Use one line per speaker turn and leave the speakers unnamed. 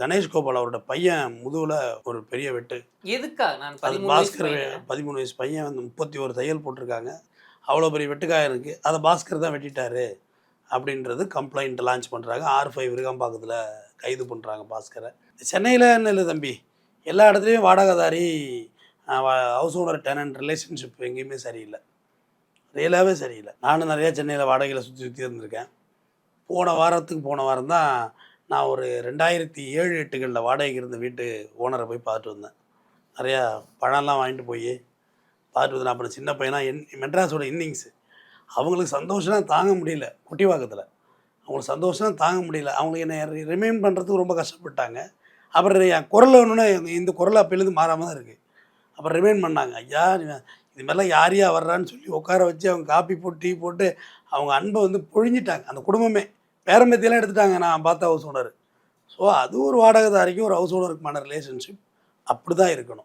கணேஷ் கோபால் அவரோட பையன் முதுகுல ஒரு பெரிய வெட்டு.
எதுக்கா? நான்
பாஸ்கர். பதிமூணு வயசு பையன் வந்து முப்பத்தி ஒரு தையல் போட்டிருக்காங்க. அவ்வளோ பெரிய வெட்டுக்காயம் இருக்குது அதை பாஸ்கர் தான் வெட்டிட்டாரு அப்படின்றது கம்ப்ளைண்ட் லான்ச் பண்ணுறாங்க ஆர் ஃபைவ் விருகம்பாக்கத்தில் கைது பண்ணுறாங்க பாஸ்கரை. சென்னையில் இல்லை தம்பி? எல்லா இடத்துலையும் வாடகைதாரி ஹவுஸ் ஓனர் டெனன்ட் ரிலேஷன்ஷிப் எங்கேயுமே சரியில்லை. ரியலாகவே சரியில்லை. நானும் நிறையா சென்னையில் வாடகையில் சுற்றி சுற்றி இருந்திருக்கேன். போன வாரத்துக்கு போன வாரம் தான் நான் ஒரு ரெண்டாயிரத்தி ஏழு எட்டுகளில் வாடகைக்கு இருந்த வீட்டு ஓனரை போய் பார்த்துட்டு வந்தேன். நிறையா பழம்லாம் வாங்கிட்டு போய் பார்த்துட்டு வந்தேன். அப்புறம் சின்ன பையனா என் மெட்ராஸோட இன்னிங்ஸு. அவங்களுக்கு சந்தோஷம் தாங்க முடியல குட்டிவாக்கத்தில் அவங்களுக்கு சந்தோஷம் தாங்க முடியல. அவங்களுக்கு என்னை ரிமைண்ட் பண்ணுறதுக்கு ரொம்ப கஷ்டப்பட்டாங்க. அப்புறம் என் குரல் ஒன்றுனா இந்த குரல் அப்போலேருந்து மாறாமல் தான் இருக்குது அப்புறம் ரிமைண்ட் பண்ணாங்க ஐயா இது மாதிரிலாம் யார் யா வர்றான்னு சொல்லி உட்கார வச்சு அவங்க காப்பி போட்டு டீ போட்டு அவங்க அன்பை வந்து பொழிஞ்சிட்டாங்க. அந்த குடும்பமே. பேரம்பத்தியெல்லாம் எடுத்துட்டாங்க. நான் பார்த்த ஹவுஸ் ஓனர் ஸோ அது ஒரு வாடகைதாரிக்கும் ஒரு ஹவுஸ் ஓனருக்குமான ரிலேஷன்ஷிப் அப்படி தான் இருக்கணும்.